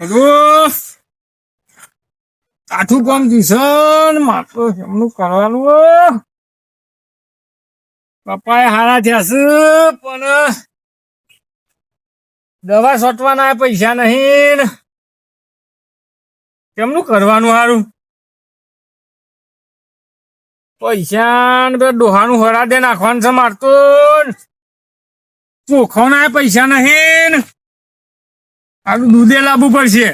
બધું આઠું કામ દિશન માત્ર એમનું કરવાનું હો. પપ્પાએ હારા થયા છે, પણ દવા સોટવાના પૈસા નહીં કેમનું કરવાનું હારું? પૈસા બે ડોહાનું હરા દે નાખવાનું છે મારતો ચોખાના પૈસા નહીં. આનું દૂધે લાવવું પડશે.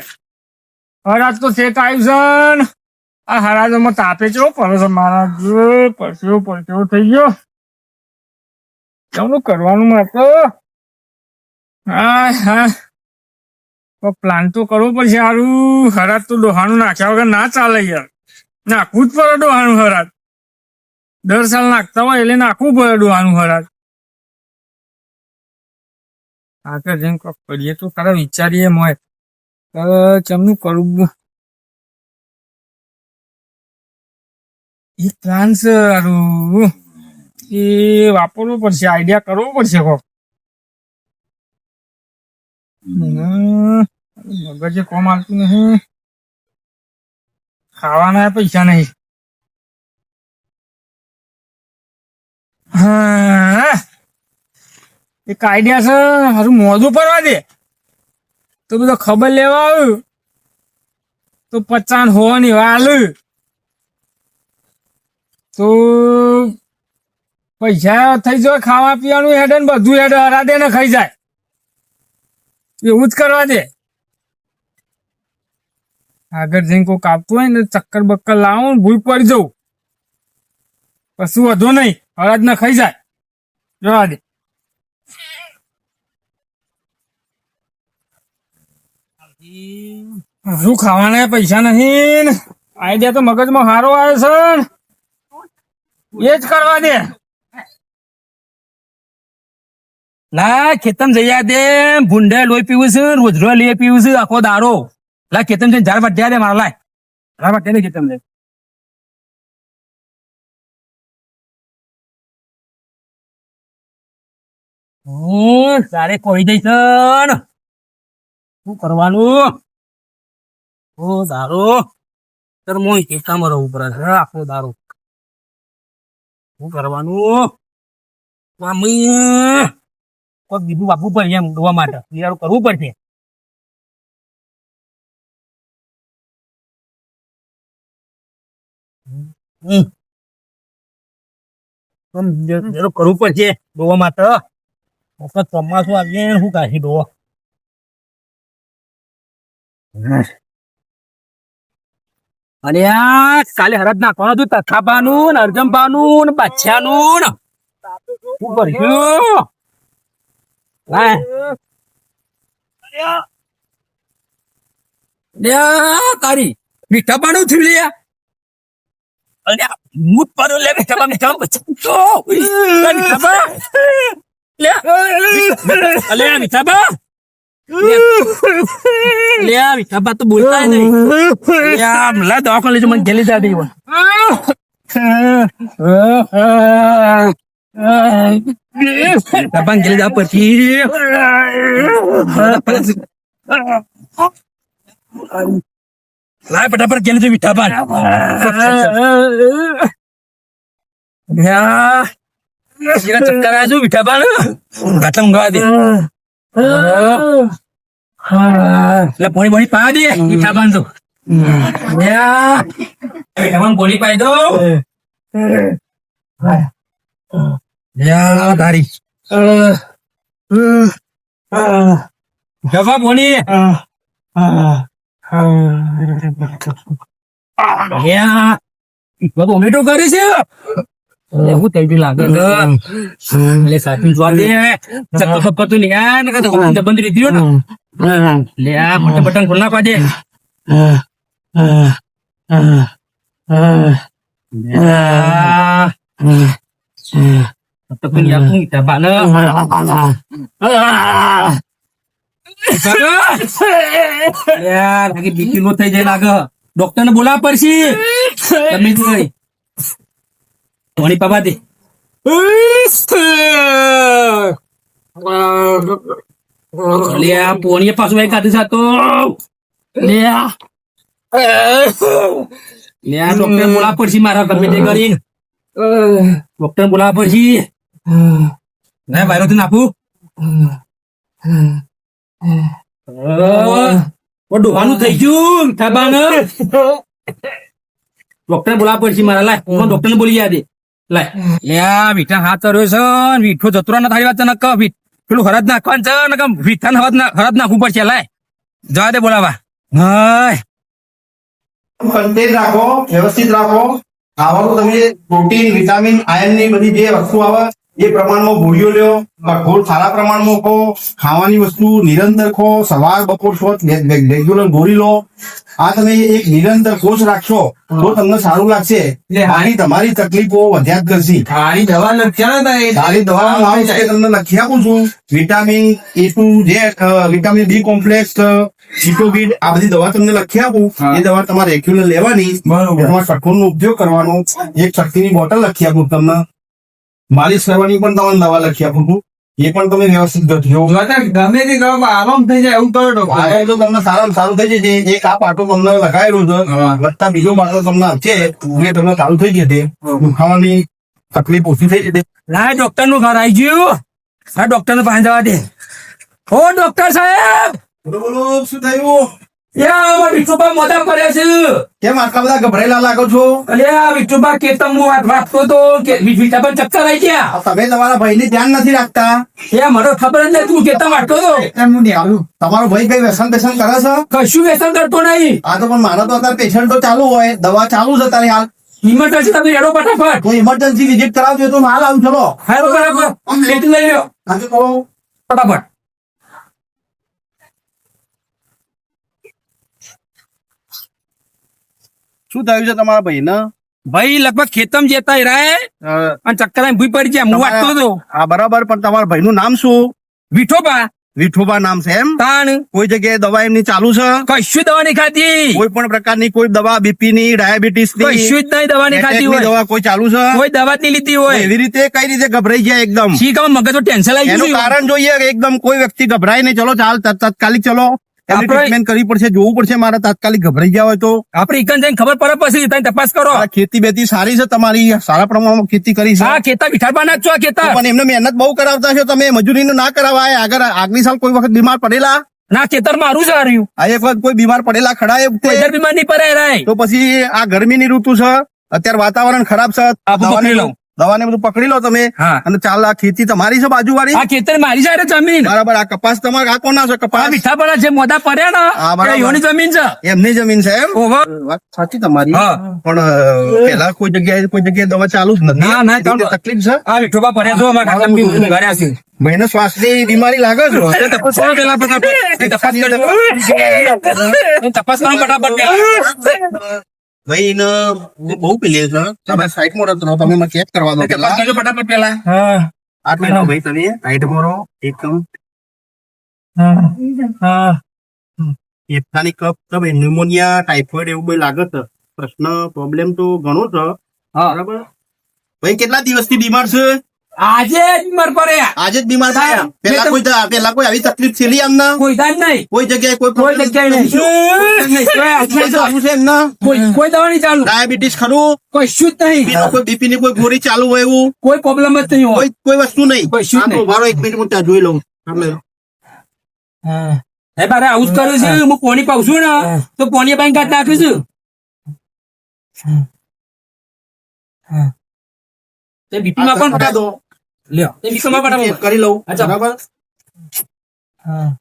હરાજ તો શેક આવ્યું છે. આ હરાજમાં તાપે ચેવો પડે છે? મારા પરસેવો પરસેવો થઈ ગયો. કેમનું કરવાનું મારે હા હા પ્લાન તો કરવો પડશે સારું હરાજ તો ડોહાનું નાખ્યા વગર ના ચાલે યાર. નાખવું જ પડે ડોહાનું હરાજ. દર સાલ નાખતા હોય એટલે નાખવું પડે ડોહાનું હરાજ. આગળ જઈને કોક કરીએ તો ખરા વિચારીએ મોય. ચમનું કરવું એ પ્લાન છે હારું એ વાપરવું પડશે આઈડિયા કરવો પડશે કોક. મગજે કોમ આવતું નહીં. ખાવાના પૈસા નહીં. હા. એક આઈડિયા છે, હારું મોઢું પડવા દે. તો બધો ખબર લેવા આવ્યું તો પચાન હોવાની વાલ તો પૈસા થઈ જાય, ખાવા પીવાનું હેડે ને બધું હેડે હરાદે ને ખાઈ જાય. એવું જ કરવા દે. આગળ જઈને કોઈ કાપતું હોય ને ચક્કર બક્કર લાવો ને ભૂલ પડી જવું. કશું વધુ નહીં, હરાજ ને ખાઈ જાય. જવા દે. શું ખાવાના પૈસા નહીં આઈડિયા તો મગજમાં સારો આવે છે એ જ કરવા દે. લા, ખેતમ જઈ દે. ભૂંડે લોહી પીવું છે રોજરો લઈ પીવું છે, આખો દારો લા, ખેતમ જઈને ઝાડ વાટ્યા દે મારા લાય ઝાડ વાટ્યા દે ખેતમ જઈ હું, તારે કોઈ જઈશ શું કરવાનું? ઓ દારો. તર મોય ખેતામાં રહું પડે છે આખો દારો. શું કરવાનું? મામી. કોઈ બીજું બાપુ પડશે એમ ડોવા માટે. વિચારું કરવું પડશે. કરવું પડશે ડોવા માટે. ચોમાસું આવીએ, શું કાશી ડોવો? અને આ કાલે હરદ નાખવાનું હતું? તથાપાનું ને અર્જમપાનું ને બાદશાહનું શું કર્યું. તારી થયું લે પા તો બોલતા ય નહીં લ્યા મલા દવાખાને લેજો મને ગેલી જા દઈ Abang gila apa sih? Lah pada pada gila tu bitaban. Ya. Kira cakar aja bitaban. Datang enggak dia. Lah poni poni pa dia bitaban tu. Ya. Bitaban poni pa itu. Ya, dari. Jawab Boni. Ya. Bapak Umi tu garis ya. Aku tadi lagu ke. Le satu jual dia. Cakap apa tu ni kan? Kata orang dah bandri dia. Lihat, butang-butang guna apa dia? Ya. Tapi ni aku kita bana. યાર આગે BP લો થઈ જાય લાગે doctor ને બોલાવા પડશે તમે જોઈ ધોણી પાપા દે અલ્યા પોણીએ પાછું એક કાઢી સાતો લે આ. લે આ ડોક્ટર બોલાવવા પડશે મારા ગમે તે કરીને ડોક્ટર બોલાવવા પડશે. ના બાયરોથી નાખું. ઓ ડોવાનું થઈ ગયું. થાબાન. ડોક્ટર બોલાવવા પડશે મારા લાય ડોક્ટર ને બોલી દે લાય લે આ વીઠા હાથ કર્યો છે વીઠો જતરો ના થાળી વાત નક પેલું હરદ નાખવાનું છે ને કે વીઠા હરદ ના હરદ નાખવું પડશે લાય જવા દે બોલાવા. હાય. કન્ટેન રાખો વ્યવસ્થિત રાખો. ખાવાનું તમે પ્રોટીન વિટામિન આયર્નની બધી જે વસ્તુ આવે. એ પ્રમાણમાં ગોળીઓ લ્યો કઠોળ સારા પ્રમાણમાં ખો ખાવાની વસ્તુ નિરંતર ખો સવાર બપોર છો રેગ્યુલર ગોળી લો. આ તમે એક નિરંતર કોર્સ રાખશો તો તમને સારું લાગશે. આની તમારી તકલીફો વધ્યા જ કરશે. આની દવા લખ્યા સારી દવા નામ છે તમને લખી આપું છું. વિટામિન એ ટુ જે વિટામિન બી કોમ્પ્લેક્સ સિટોબીડ આ બધી દવા તમને લખી આપું. એ દવા તમારે રેગ્યુલર લેવાની. બરોબર. એમાં કઠોળનો ઉપયોગ કરવાનો. એક શક્તિની બોટલ લખી આપું તમને. માલિશ કરવાની પણ તમને દવા લખી આપું છું. એ પણ તમે વ્યવસ્થિત ગઠજો ગમે તે કરો આરામ થઈ જાય એવું કરો તો તમને સારામાં સારું થઈ જશે. એક આ પાટો તમને લગાવેલું છે. વત્તા બીજો પાટો તમને છે એ તમને સારું થઈ જશે. દુખાવાની તકલીફ ઓછી થઈ જશે. લાય ડોક્ટરનું ઘર આવી ગયું. આ ડોક્ટર ને પાસે જવા દે. ઓ ડોક્ટર સાહેબ! બોલો બોલો શું થયું? વિઠુબા મોઢા પડ્યા છે. કેમ આટલા બધા ગભરાયેલા લાગો છો? અલ્યા વિઠુબા હું વાત તો કે વિઠાબા ચક્કર આવી ગયા. તમે તમારા ભાઈને ધ્યાન નથી રાખતા? એ મને ખબર જ નહીં તું કેતમ વાટતો તો. એમ નહીં આવ્યું તમારો ભાઈ કઈ વ્યસન બેસન કરે છે? કશું વ્યસન કરતો નહીં. આ તો પણ મારા તો અત્યારે પેશન્ટ તો ચાલુ હોય. દવા ચાલુ છે તારી હાલ. ઇમરજન્સી તમે એડો ફટાફટ. કોઈ ઇમરજન્સી વિઝિટ કરાવજો તો હાલ આવું ચલો. હાલો બરાબર. લેતી લઈ લ્યો. ફટાફટ. શું થયું છે તમારા ભાઈને? ભાઈ લગભગ ખેતમ જતા રહ્યા અને ચક્કર ભૂઈ પડી જાય. હું વાંચતો હતો હા બરાબર પણ તમારા ભાઈનું નામ શું? વિઠોબા. વિઠોબા નામ છે એમ? તાણ. કોઈ જગ્યાએ દવા એમની ચાલુ છે? કશું દવા નહીં ખાતી કોઈ પણ પ્રકારની કોઈ દવા બીપી ની ડાયાબિટીસની કશું જ નહીં દવા નહીં ખાતી હોય. દવા કોઈ ચાલુ છે? કોઈ દવા જ નહીં લીધી હોય. એવી રીતે કઈ રીતે ગભરાઈ જાય એકદમ? શી ખબર મગજ ટેન્શન આવી ગયું કારણ જોઈએ એકદમ કોઈ વ્યક્તિ ગભરાય નહીં. ચલો ચાલ તત્કાલિક ચલો. ટ્રીટમેન્ટ કરવી પડશે જોવું પડશે મારા તાત્કાલિક ગભરાઈ ગયા હોય તો. આપણે ઇકન જઈને ખબર પડે પછી તમે તપાસ કરો. ખેતી બેતી સારી છે તમારી સારા પ્રમાણમાં ખેતી કરી છે. હા ખેતર વિઠાડવાના છો આ ખેતર. પણ એમને મહેનત બહુ કરાવતા છો તમે મજૂરીનું ના કરાવવા આગળ આગલી સાલ કોઈ વખત બીમાર પડેલા? ના ખેતર મારું જ હાર્યું. આ એક વખત કોઈ બીમાર પડેલા ખડા એ કોઈ બીમાર નહીં પડે તો પછી આ ગરમીની ઋતુ છે અત્યારે વાતાવરણ ખરાબ છે લઉં. દવાને બધું પકડી લો તમે. હા. અને ચાલ આ ખેતી તમારી છે બાજુવાળી? આ ખેતર મારી સાઈડ જમીન. બરાબર આ કપાસ તમારે આ કોના છે આ કપાસ પડા જે મોદા પડ્યા હા, ને બરાબર. એ યોની જમીન છે. એમની જમીન છે એમ? ઓહો. વાત સાચી તમારી. હા. પણ અ, પેલા કોઈ જગ્યાએ કોઈ જગ્યાએ દવા ચાલુ જ નથી. ના, ના, એ રીતે ચાલો. તકલીફ છે? આ વિઠોબા પડ્યા છો અમારા કાકા બી ઘરે છે ભાઈને શ્વાસની બીમારી લાગે છે. અરે તપાસ કરો પેલા ફટાફટ. એ તપાસ કરો એ તપાસ કરો ફટાફટ. પેલા. ભાઈ ને બહુ પેલી છે તમે સાઈડમાં રહો તમે મને ચેક કરવા દો પેલા. ફટાફટ પેલા. આટલું ભાઈ તમે સાઈડમાં રહો એકદમ ફેફસાની કપ તમે ન્યુમોનિયા ટાઇફોઇડ એવું બધું લાગે છે. પ્રશ્ન પ્રોબ્લેમ તો ઘણો છે. બરાબર? ભાઈ કેટલા દિવસથી બીમાર છે? આજે જ બીમાર પડ્યા આજે જ બીમાર થયા પેલા કોઈ પેલા કોઈ આવી તકલીફ થયેલી એમને? કોઈ દાન નહીં. કોઈ જગ્યાએ કોઈ કોઈ જગ્યાએ નહીં. કોઈ દવા નહીં ચાલુ. ડાયાબિટીસ ખરું? કોઈ શું જ નહીં. કોઈ બીપી ની કોઈ ગોળી ચાલુ હોય એવું? કોઈ પ્રોબ્લેમ જ નહીં હોય. કોઈ વસ્તુ નહીં. કોઈ શું નહીં. મારો એક મિનિટ હું ત્યાં જોઈ લઉં. સામે. એ બારે આવું જ કરું છું. હું. પોણી પાઉં છું ને. તો પોણી પાઈ કાઢ નાખું છું. તે બીપી માં પણ દો. લ્યો. તે બીપી માં કરી લઉં. બરાબર? હું.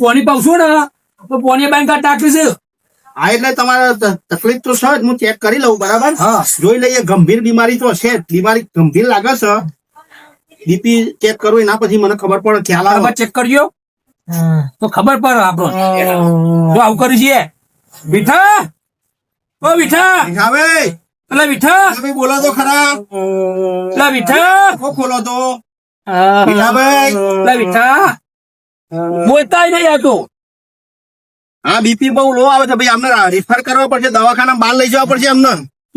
પોણી પાઉં છું ને? તો પોણી બાઈ કાઢ નાખું હા એટલે તમારે તકલીફ તો છે હું ચેક કરી લઉં બરાબર? જોઈ લઈએ ગંભીર બીમારી તો છે બીમારી ગંભીર લાગે છે. બીપી ચેક કરવું એના પછી મને ખબર પડે ખ્યાલ આવે. ચેક કરજો તો ખબર પડે આપણો જો આવું કરી છીએ. બીઠા ઓ બીઠા આવે એટલે બીઠા તમે બોલો તો ખરા. એટલે બીઠા આંખો ખોલો તો. મીઠાભાઈ એટલે બીઠા બોલતા નહીં આ તો. હા બીપી બહુ લો આવે છે ભાઈ અમને રિફર કરવા પડશે દવાખાના બહાર લઈ જવા પડશે અમને.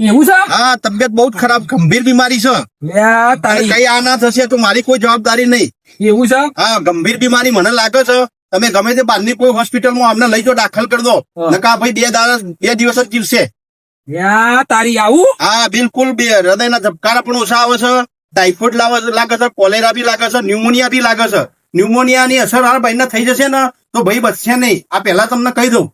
એવું છે? હા તબિયત બહુ ખરાબ ગંભીર બીમારી છે. કઈ આ ના થશે તો મારી કોઈ જવાબદારી નહીં. એવું છે? હા ગંભીર બીમારી મને લાગે છે. તમે ગમે તે બહારની કોઈ હોસ્પિટલમાં અમને લઈ જો દાખલ કરી દો. નકા ભાઈ બે દાડા બે દિવસ જ જીવશે. તારી આવું? હા બિલકુલ બે. હૃદયના ધબકારા પણ ઓછા આવે છે. ટાઇફોઇડ લાવે લાગે છે કોલેરા બી લાગે છે ન્યુમોનિયા બી લાગે છે. ન્યુમોનિયાની અસર આ ભાઈને થઈ જશે ને તો ભાઈ બચશે નહીં. આ પહેલા તમને કહી દઉં.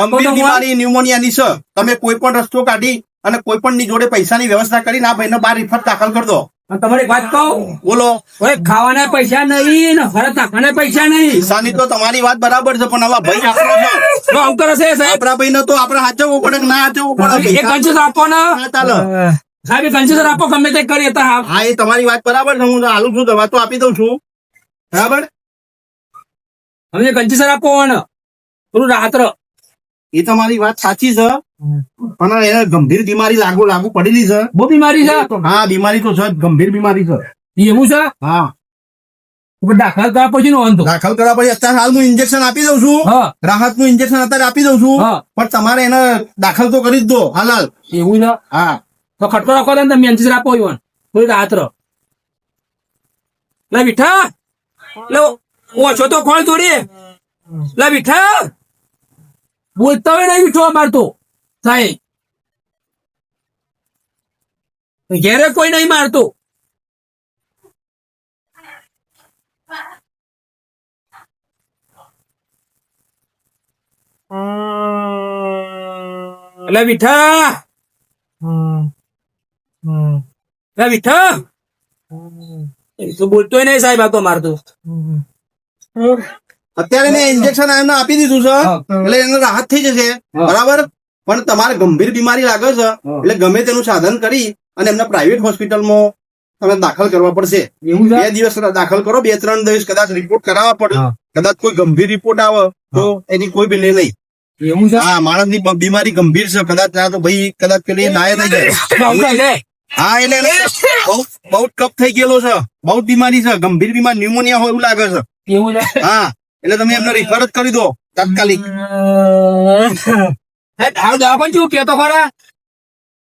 ગંભીર બીમારી ન્યુમોનિયાની છે. તમે કોઈ પણ રસ્તો કાઢી અને કોઈ પણ ની જોડે પૈસાની વ્યવસ્થા કરીને આ ભાઈને બાર રિફર દાખલ કરી દો. તમારે વાત કહું? બોલો. ઓય ખાવાના પૈસા નહીં ને નાખવાના પૈસા નહીં. સાની તો તમારી વાત બરાબર છે પણ ભાઈ આપણો આવું કરે છે સાહેબ? આપણા તો આપણે હાચવવું પડે ના હાચવવું પડે? કન્સેસ આપો ને. ચાલો. સાહેબ કન્સેસ આપો ગમે તે કરી તો હા. એ તમારી વાત બરાબર છે હું હાલું છું દવા તો આપી દઉં છું. બરાબર? અમને કન્સેસર આપો ને. થોડું રાત્ર એ તમારી વાત સાચી છે. પણ એને ગંભીર બીમારી લાગુ લાગુ પડેલી છે. બહુ બીમારી છે? હા બીમારી તો છે ગંભીર બીમારી છે. એવું છે? હા. દાખલ કર્યા પછી નો વાંધો. દાખલ કર્યા પછી અત્યારે હાલ હું ઇન્જેક્શન આપી દઉં છું. રાહતનું ઇન્જેક્શન અત્યારે આપી દઉં છું. પણ તમારે એને દાખલ તો કરી જ દો હાલ હાલ એવું છે? હા. તો ખટકો રાખો ને તમે કન્સેસર આપો ઈવન. થોડી રાત્ર લે બીઠા લે ઓછો તો કોણ થોડી. લે બીઠા બોલતા હોય નહીં બીઠો મારતો. સાહેબ ઘેરે કોઈ નહીં મારતો. એટલે બીઠા એટલે મીઠા. તો બોલતોય નહીં સાહેબ આ તો મારતો. અત્યારે મેં ઇન્જેક્શન એમને આપી દીધું છે એટલે એને રાહત થઈ જશે બરાબર પણ તમારે ગંભીર બીમારી લાગે છે એટલે ગમે તેનું સાધન કરી અને એમને પ્રાઇવેટ હોસ્પિટલમાં તમે દાખલ કરવા પડશે બે દિવસ દાખલ કરો બે ત્રણ દિવસ કદાચ રિપોર્ટ કરાવવા પડે કદાચ કોઈ ગંભીર રિપોર્ટ આવે તો એની કોઈ પેલે નહીં એવું છે હા માણસની ની બીમારી ગંભીર છે કદાચ ના તો ભાઈ કદાચ પેલી નાય થઈ જાય લે. હા એટલે એને બહુ બહુ કપ થઈ ગયેલો છે બહુ બીમારી છે ગંભીર બીમારી ન્યુમોનિયા હોય એવું લાગે છે એવું છે હા એટલે તમે એમને રિફર જ કરી દો તાત્કાલિક. દવાખાનું શું કહેતો ખરા?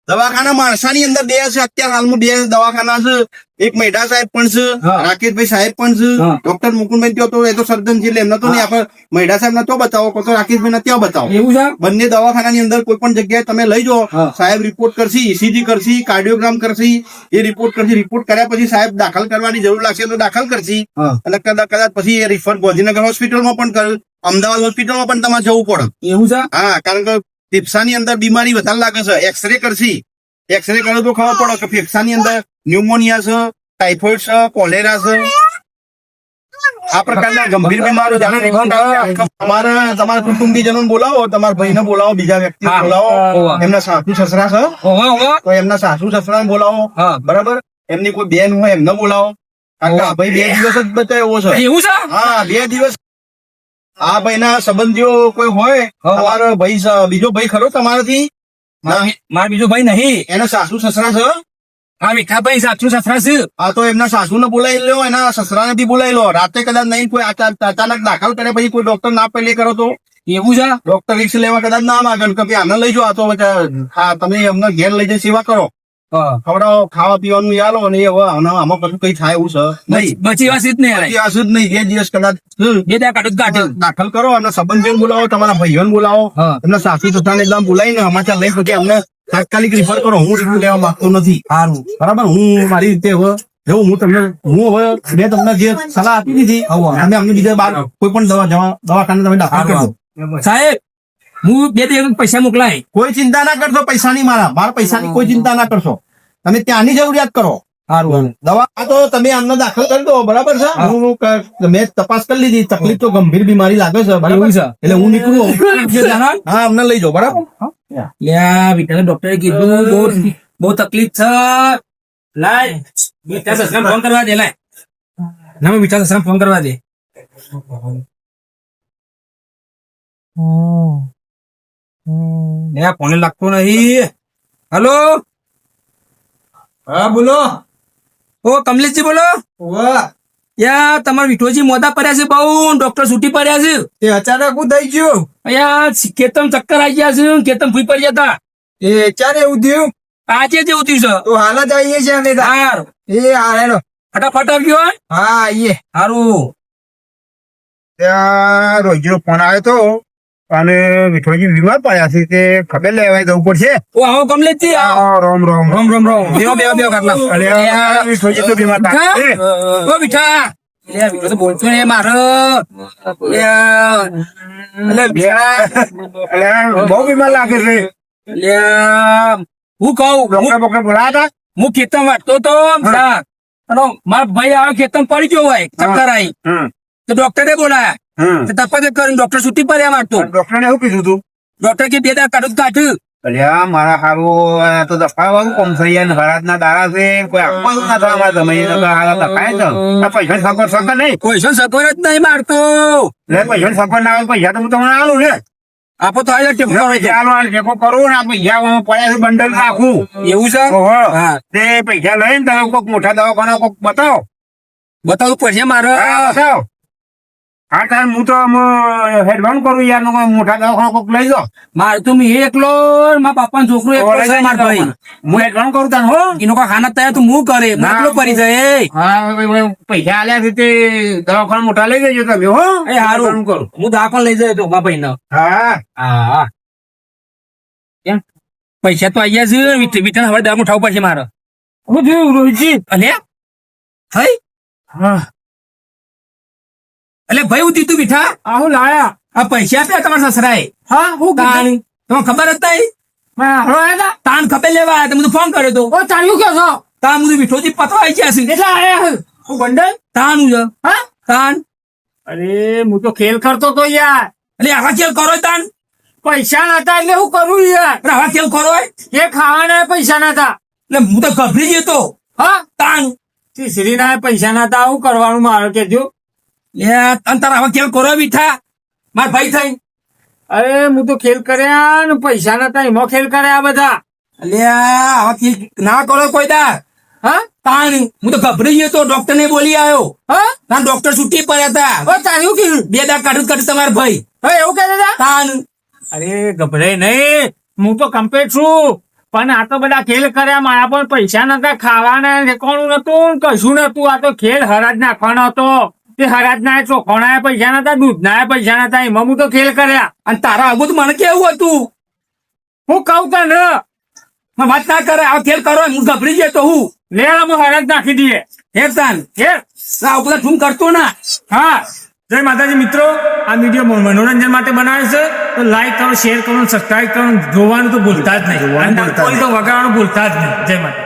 દવાખાના માણસાની અંદર બે છે અત્યારે હાલમાં બે દવાખાના છે. એક મહેડા સાહેબ પણ છે રાકેશભાઈ સાહેબ પણ છે ડોક્ટર મુકુંદભાઈ ત્યાં તો એ તો સર્જન છે એટલે એમને તો નહીં આપણે મહેડા સાહેબ ને તો બતાવો કોઈ તો રાકેશભાઈ ને ત્યાં બતાવો. એવું છે? બંને દવાખાનાની અંદર કોઈ પણ જગ્યાએ તમે લઈ જાઓ સાહેબ રિપોર્ટ કરશી ઈસીજી કરશી કાર્ડિયોગ્રામ કરશી એ રિપોર્ટ કરશે રિપોર્ટ કર્યા પછી સાહેબ દાખલ કરવાની જરૂર લાગશે તો દાખલ કરશી. અને કદાચ કદાચ પછી એ રિફર ગાંધીનગર હોસ્પિટલમાં પણ કર અમદાવાદ હોસ્પિટલમાં પણ તમારે જવું પડે. એવું છે? હા કારણ કે ફેફસાની અંદર બીમારી વધારે લાગે છે એક્સરે કરશી. એક્સરે કરો તો ખબર પડે કે ફેફસાની અંદર ન્યુમોનિયા છે ટાઇફોઇડ છે કોલેરા છે. આ પ્રકારના ગંભીર બીમારો જાણે તમારે તમારા કુટુંબીજનો બોલાવો તમારા ભાઈને બોલાવો બીજા વ્યક્તિ બોલાવો. એમના સાસુ સસરા છે. તો એમના સાસુ સસરા બોલાવો. બરાબર? એમની કોઈ બેન હોય એમને બોલાવો. કારણ કે આ ભાઈ બે દિવસ જ બચાવ્યો છે. એવું છે? હા બે દિવસ. આ ભાઈના સંબંધીઓ કોઈ હોય. તમારો ભાઈ બીજો ભાઈ ખરો તમારાથી? મારા બીજો ભાઈ નહીં. એના સાસુ સસરા છે? આ મીઠાભાઈ સાચું સસરા છે? આ તો એમના સાસુને બોલાવી લો એના સસરાને બી બોલાવી લો રાતે કદાચ નહીં કોઈ અચાનક દાખલ કરે પછી કોઈ ડોક્ટર ના પેલે કરો તો? એવું છે? ડોક્ટર રિક્ષ લેવા કદાચ ના માંગે કે આને લઈ જાઓ આ તો હા તમે એમને ઘેર લઈ જઈ સેવા કરો. ખવડાવો ખાવા પીવાનું યાલો અને એ હવે આમાં કશું કઈ થાય એવું છે નહીં. બચી વાસી જ નહીં બચી આ જ નહીં. બે દિવસ કદાચ. બે દાખલ કરો અને સંબંધીઓને બોલાવો તમારા ભાઈઓને બોલાવો. હા. એમના સાસુ સસરાને એકદમ બોલાવીને સમાચાર લઈ પછી અમને તાત્કાલિક રિફર કરો. હું રિફંડ લેવા માંગતો નથી? સારું. બરાબર? હું મારી રીતે હવે જેવું હું તમને હું હવે મેં તમને જે સલાહ આપી દીધી તમે અમને બીજા બાર કોઈ પણ દવા જવા દવાખાને તમે દાખલ કરો સાહેબ હું બે બે પૈસા મોકલાય. કોઈ ચિંતા ના કરશો પૈસાની મારા. મારા પૈસાની કોઈ ચિંતા ના કરશો. તમે ત્યાંની જરૂરિયાત કરો. સારું દવા આ તો તમે અમને દાખલ કરી દો બરાબર છે? હું. મેં તપાસ કરી લીધી. તકલીફ તો ગંભીર બીમારી લાગે છે બરાબર? છે. એટલે હું નીકળું. હા અમને લઈ જાઓ બરાબર? યા વિઠ્ઠલ ડોક્ટરે કીધું બહુ બહુ તકલીફ છે. લાય. મીઠા સસરાને ફોન કરવા દે લાય. ના મીઠા સસરાને ફોન કરવા દે. ફોન લાગતો નહીં. હલો? હા બોલો. ઓ કમલેશજી બોલો. યા તમારા વિઠોજી મોદા પડ્યા છે બહુ. ડોક્ટર છૂટી પડ્યા છે. એ અચાનક હું થઈ ગયું. કેતમ ચક્કર આવી ગયા છે. કેતમ ફૂઈ પડી જતા એ ચારે એવું થયું? આજે જેવું થયું છે. તો હાલ જ આવીએ છીએ અમે તાર. એ હેલો. ફટાફટ આવ્યો હા. આવીએ. સારું ત્યાં રોજનો ફોન આવ્યો તો. અને વિઠોજી બીમાર પડ્યા છે તે ખબર લેવાય જવું પડશે? ઓ આવો આવો. આ રોમ રોમ. રોમ રોમ રોમ. બેહો બેહો બેહો કાકા. અરે વિઠોજી તો બીમાર થાય ઓ બોલતો ને મારો. અરે બહુ બીમાર લાગે છે. હું કહું ડોક્ટર બોક્ટર બોલાયા હું ખેતર વાંચતો તો મારા ભાઈ આવે ખેતર પડી ગયો હોય ચક્કર આવી તો ડોક્ટરે બોલાયા. તપાસ કરીને ડોક્ટર છૂટી પડ્યા મારતો ડોક્ટર ને શું કીધું તું? ડોક્ટર કે બે દાડા કાઢું કાઢ્યું અલ્યા મારા હારું તો દફાવાનું કોમ થઈ ને હરાજ ના દાડા છે કોઈ આપવાનું ના ને હારા દફાય પૈસા સગવડ સગવડ નહીં. કોઈ શું સગવડ જ નહીં મારતો લે પૈસા સગવડ ના આવે પૈસા તો હું તમને આલું ને આપો તો આજે ટેપો કરે ચાલો આ ટેકો કરું ને આ પૈસા હું પડ્યા છે બંડલ રાખું એવું છે. હા. તે પૈસા લઈને તમે કોઈક મોટા દવાખાના કોઈક બતાવો. બતાવવું પડશે મારો. બતાવો. હા તાર હું તો હેડવાન કરું યાર નો મોટા દવાખાના કોક લઈ જાઓ માર તું એકલો ને મારા બાપા છોકરો એકલો છે માર ભાઈ. હું હેડવાન કરું તાન હો. એનો કોઈ ખાના તૈયાર તો હું કરે ના. માટલો પડી જાય. હા પૈસા આલ્યા છે તે દવાખાના મોટા લઈ જજો તમે હો. એ હારું. કરું. હું દાખલ લઈ જાય તો મારા ભાઈ ને હા. હા. કેમ? પૈસા તો આયા છે વિઠ- વિઠ્ઠલ હવે દામ ઉઠાવવું પડશે મારે. હું જો રોહિતજી? અને? થઈ હા. એટલે ભાઈ હું દીધું મીઠા આ હું લાયા. આ પૈસા આપ્યા તમારા સસરાએ. હા હું તાણ. તમને ખબર હતા તાન ખબર લેવા આવ્યા તમે ફોન કર્યો તો. ઓ તાણ્યું કે છો? તાન મુझे વિઠોજી પતવા આવી ગયા છે. એટલે આયા હું. બંડલ તાન હું હા? તાન અરે હું તો ખેલ કરતો તો યાર. એટલે આવા ખેલ કરો તાન પૈસા નતા એટલે હું કરું યાર. એટલે આવા ખેલ કરો એટલે એ ખાવાના પૈસા નતા. હું તો ગભરી જતો હા? તાન શ્રીના ના પૈસા નતા હું કરવાનું મારે કેજો લે તન તારા હવે ખેલ કરો બીઠા માર ભાઈ થઈ. અરે હું તો ખેલ કર્યા ને પૈસા નતા એમાં ખેલ કર્યા બધા. ખેલ ના કરો કોઈ દા હા? તાન હું તો ગભરી જતો ડોક્ટર ને બોલી આવ્યો. હા? ડોક્ટર છૂટી પડ્યા હતા તાર્યું કીધું? બે દા કાઢું કાઢું તમારા ભાઈ. હવે એવું કહેતા હતા અરે ગભરાય નહીં. હું તો કમ્પ્લીટ છું. પણ આ તો બધા ખેલ કર્યા મારા પણ પૈસા નતા ખાવાના કોણ નતું કશું નતું. આ તો ખેલ હરાજ નાખવાનો હતો. તે હરાજ ના ચોખોના પૈસા નતા દૂધ ના પૈસા નતા એમાં હું તો ખેલ કર્યા. અને તારા આગળ તો મને કેવું હતું? હું કઉ તને. વાત ના કરે આ ખેલ કરો હું ગભરી જતો હું. લે હું હરાજ નાખી દઈએ. હેરતાન તાન. હે આ બધા ઠૂમ કરતો ના. હા. જય માતાજી મિત્રો આ વીડિયો મનોરંજન માટે બનાવે છે. તો લાઈક કરો શેર કરો સબસ્ક્રાઈબ કરો. જોવાનું તો ભૂલતા જ નહીં. કોઈ તો વગાડવાનું ભૂલતા જ નહીં. જય માતા